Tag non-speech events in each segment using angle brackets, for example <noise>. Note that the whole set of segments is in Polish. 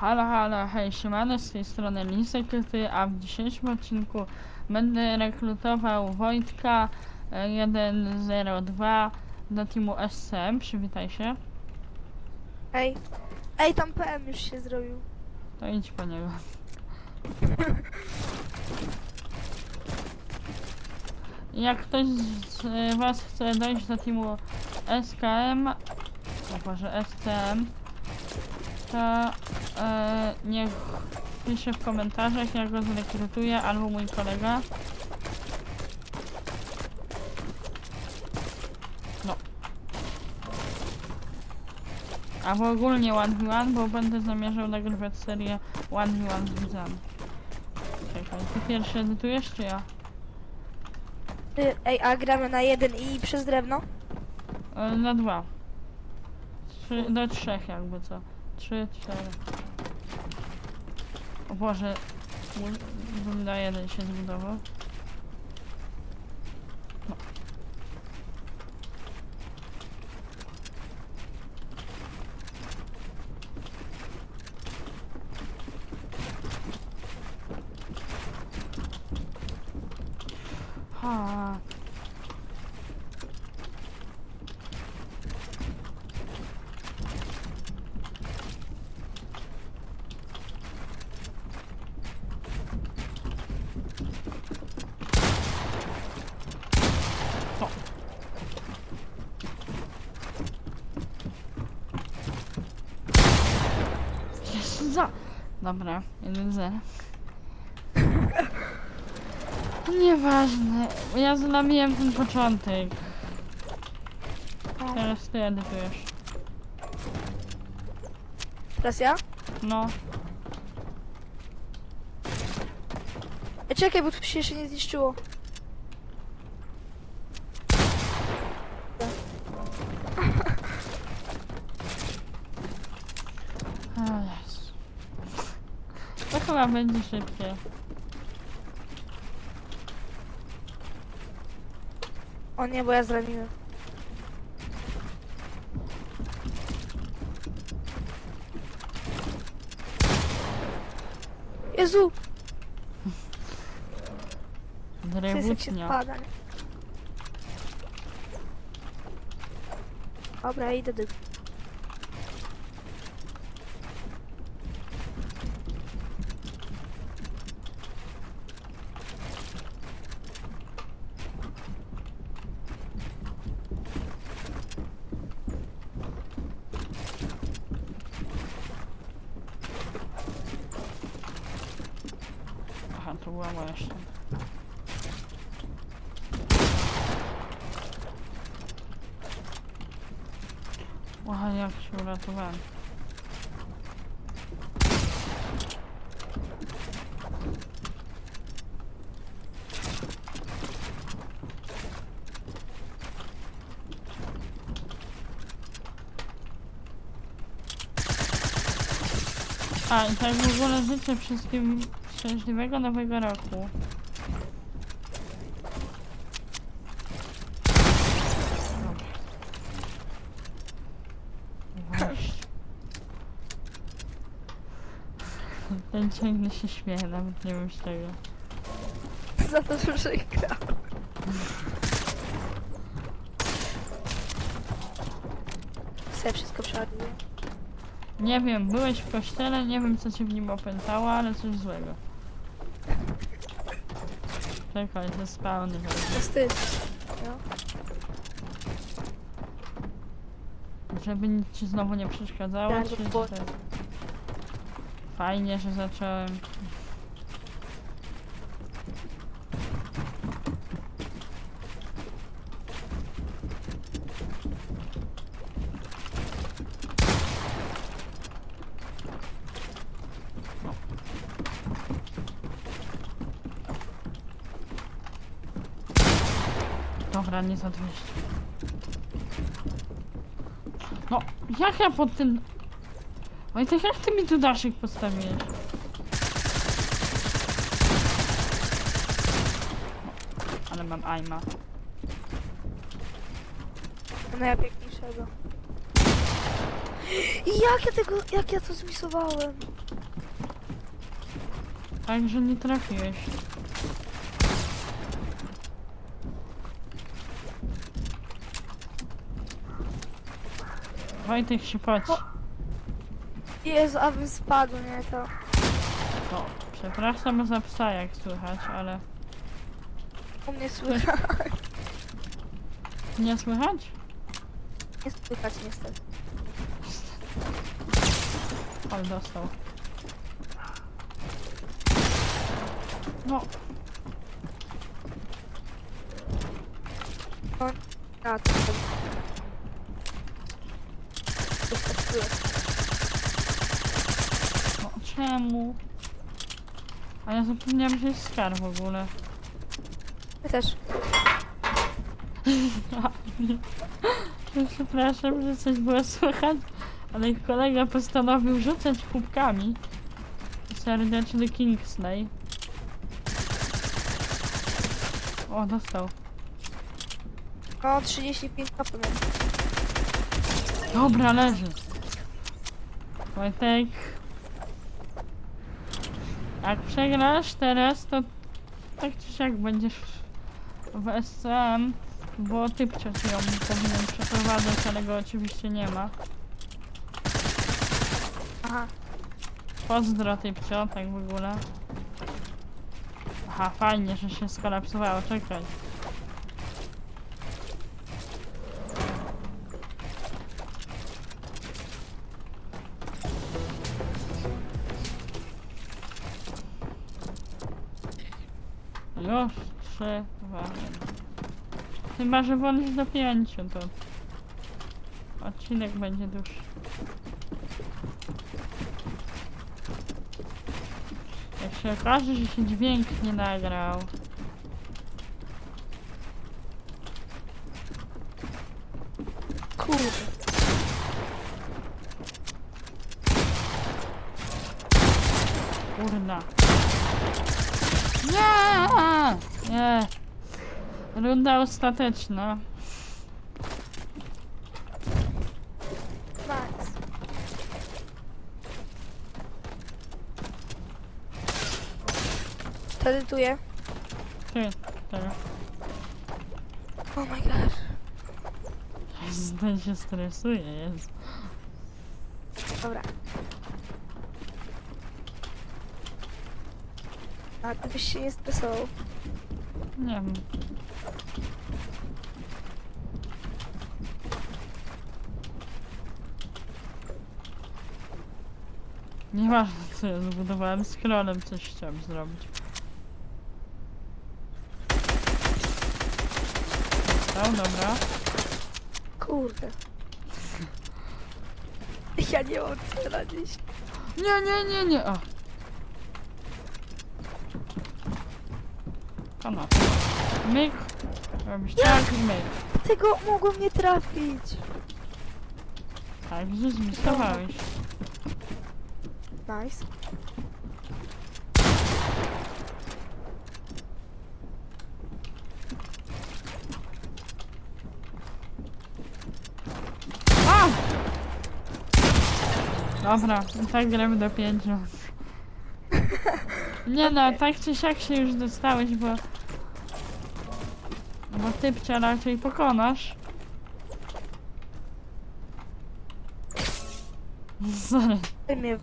Halo, halo, hej, siemano, z tej strony Lisek, a w dzisiejszym odcinku będę rekrutował Wojtka e, 102 do teamu SCM, przywitaj się, Ej, ej, tam PM już się zrobił. to idź po niego. <laughs> Jak ktoś z e, was chce dojść do teamu SKM, o Boże, SCM, to e, niech pisze w komentarzach, ja go zrekrutuję, albo mój kolega. No. Albo ogólnie 1v1, bo będę zamierzał nagrywać serię 1v1 z widzami. Czekaj, ty pierwszy edytujesz, czy ja? Ty, ej, a gramy na jeden i przez drewno? E, Na dwa. Trzy, do trzech jakby co. Trzy, cztery. O Boże. na jeden się zbudował. No. Ha. Za... Dobra, 1-0. Nieważne. Ja znamiłem ten początek. Teraz ty edytujesz. Teraz ja? No. Ej, czekaj, bo tu się jeszcze nie zniszczyło. O Jezu. To chyba będzie szybkie. O nie, bo ja zraniłem. Jezu, się Drewutnia. spada, nie? Dobra, idę do... Moja ściana. Aha, jak się uratowałem. A, i tak w ogóle życzę wszystkim szczęśliwego nowego roku. Ten ciągle się śmieje, nawet nie wiem z tego. <laughs> Za to, że przegrałem. Sobie wszystko przeładuję. Nie wiem, byłeś w kościele, nie wiem co cię w nim opętało, ale coś złego. Czekaj, to spawny To wejdzie. wstyd. No. Żeby nic ci znowu nie przeszkadzało, Tak, czy czy- Fajnie, że zacząłem. Dobra, nie za 200. No, jak ja pod tym... Oj, to jak ty mi tu daszek postawiłeś? No, ale mam aima. Najpiękniejszego. I jak ja tego, jak ja to zmisowałem? Także nie trafiłeś. Wojtek się poci. Jezu, abym spadł, nie to. No, przepraszam za psa jak słychać, ale U mnie słychać. <laughs> nie słychać? Nie słychać niestety. Ale dostał. No, A, to tak. No czemu? A ja zapomniałam, że jest skar w ogóle. Ty też. <laughs> Przepraszam, że coś było słychać, ale kolega postanowił rzucać kubkami. Serdeczny Kingsley. O, dostał. No, 35 HP miałem. Dobra, leży. Wojtek. Jak przegrasz teraz, to tak czy siak będziesz w SCM, bo typcio ci ją powinien przeprowadzać, ale go oczywiście nie ma. Aha. Pozdro typcio, tak w ogóle. Aha, fajnie, że się skolapsowało, czekaj. Już, trzy, dwa, jeden. Chyba, że wolisz do pięciu, to odcinek będzie dłuższy. Jak się okaże, że się dźwięk nie nagrał. Kurde. Kurna. Nie! Nie. Runda ostateczna. Nice. Talentuję. Ty, teraz. Oh my gosh. <laughs> Ten się stresuje, jest. Dobra. A gdybyś się nie stresował. Nie wiem. Nieważne co ja zbudowałem, scrollem coś chciałem zrobić. Dostał, dobra. Kurde. Ja nie mam co radzić. Nie, nie, nie, nie. O. Kanapę. Myk. Robisz tak i myk. Tego mogło mnie trafić. Tak, że zmistowałeś. Nice. A! Dobra, i tak gramy do pięciu. Nie no, tak czy siak się już dostałeś, bo... Bo typcia raczej pokonasz. Sorry. Ty mnie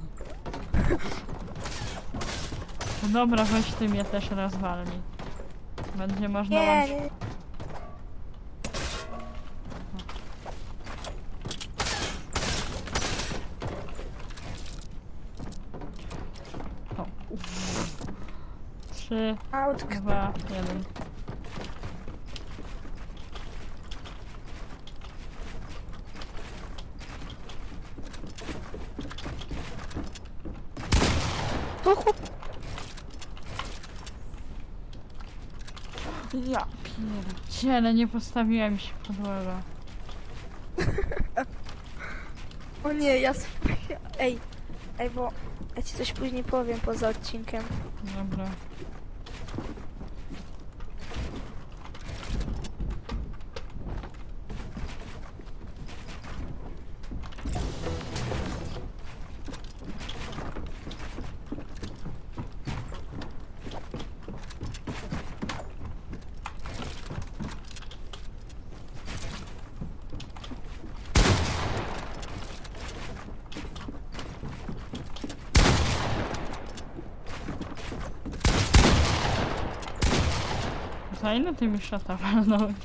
No dobra, weź ty mnie też rozwalnij. Będzie można Nie, wam... nie. O. Trzy, dwa, jeden. To chłop... Ja pierdziele, nie postawiłem się podłoga. <laughs> O nie, ja... sp- Ej. Ej, bo... Ja ci coś później powiem poza odcinkiem. Dobra. Ty mi szata walnąłeś?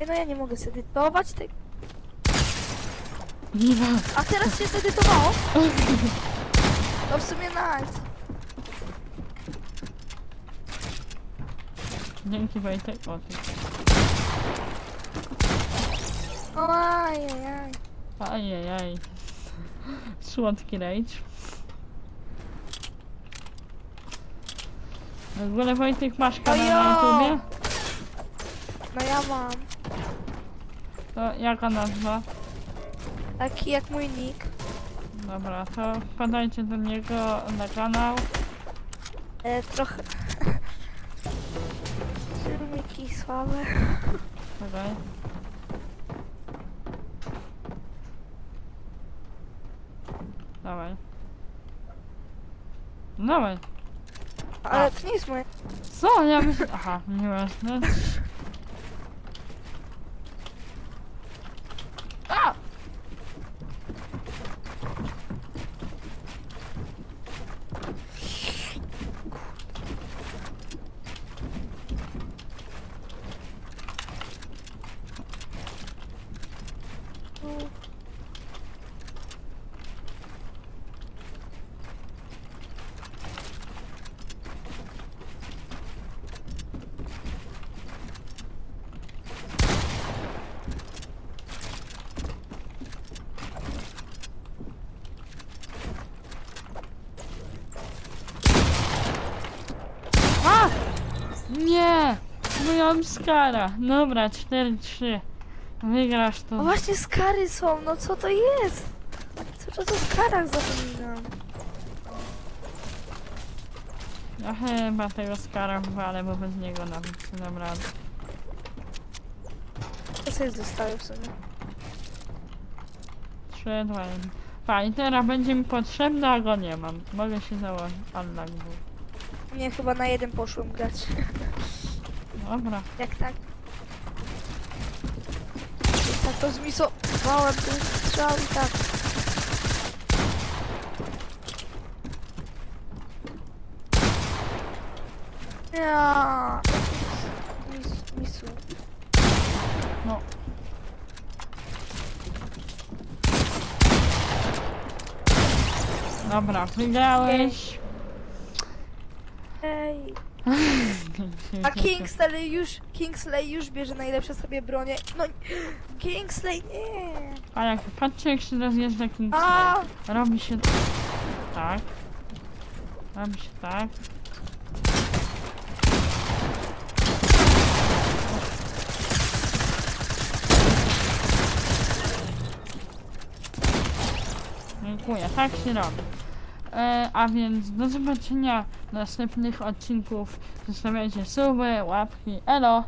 Ej, No ja nie mogę. Nie ma. A teraz się zedytowało? To w sumie nice. Dzięki Wojtek. O, ty. Ojej, Ajajaj. Słodki rage. W ogóle Wojtek masz kanał na Ojo! YouTubie? No ja mam. To jaka nazwa? Taki jak mój nick. Dobra, to wpadajcie do niego na kanał. E, trochę... <laughs> Filmiki słabe. Czekaj. Dawaj. Dawaj. Ale to nie jest moje. Co? Ja myślę... Aha, nieważne. A! A! Nie! Skara. Dobra, 4-3. Wygrasz O to. właśnie skary są, no co to jest? Co to o skarach zapominam? Ja chyba tego skara wywalę, bo bez niego nawet nie dam rady. To sobie zostały w sumie. 3, 2, 1. Fajnie, teraz będzie mi potrzebny, a go nie mam. Mogę się założyć. Allah był. Nie, chyba na jeden poszłem grać. <laughs> Dobra. Jak tak? Tak to zmisowałem ten strzał i tak. Ja. Mis, misu. No. Dobra, wygrałeś. Ej. <laughs> A <laughs> Kingsley już, Kingsley już bierze najlepsze sobie bronie. No, <gasps> Kingsley nie. A jak patrzcie jak się rozjeżdża King A, Robi się tak. Robi się tak. Dziękuję, tak się robi. E, a więc do zobaczenia następnych odcinków. Zostawiajcie suby, łapki. Elo!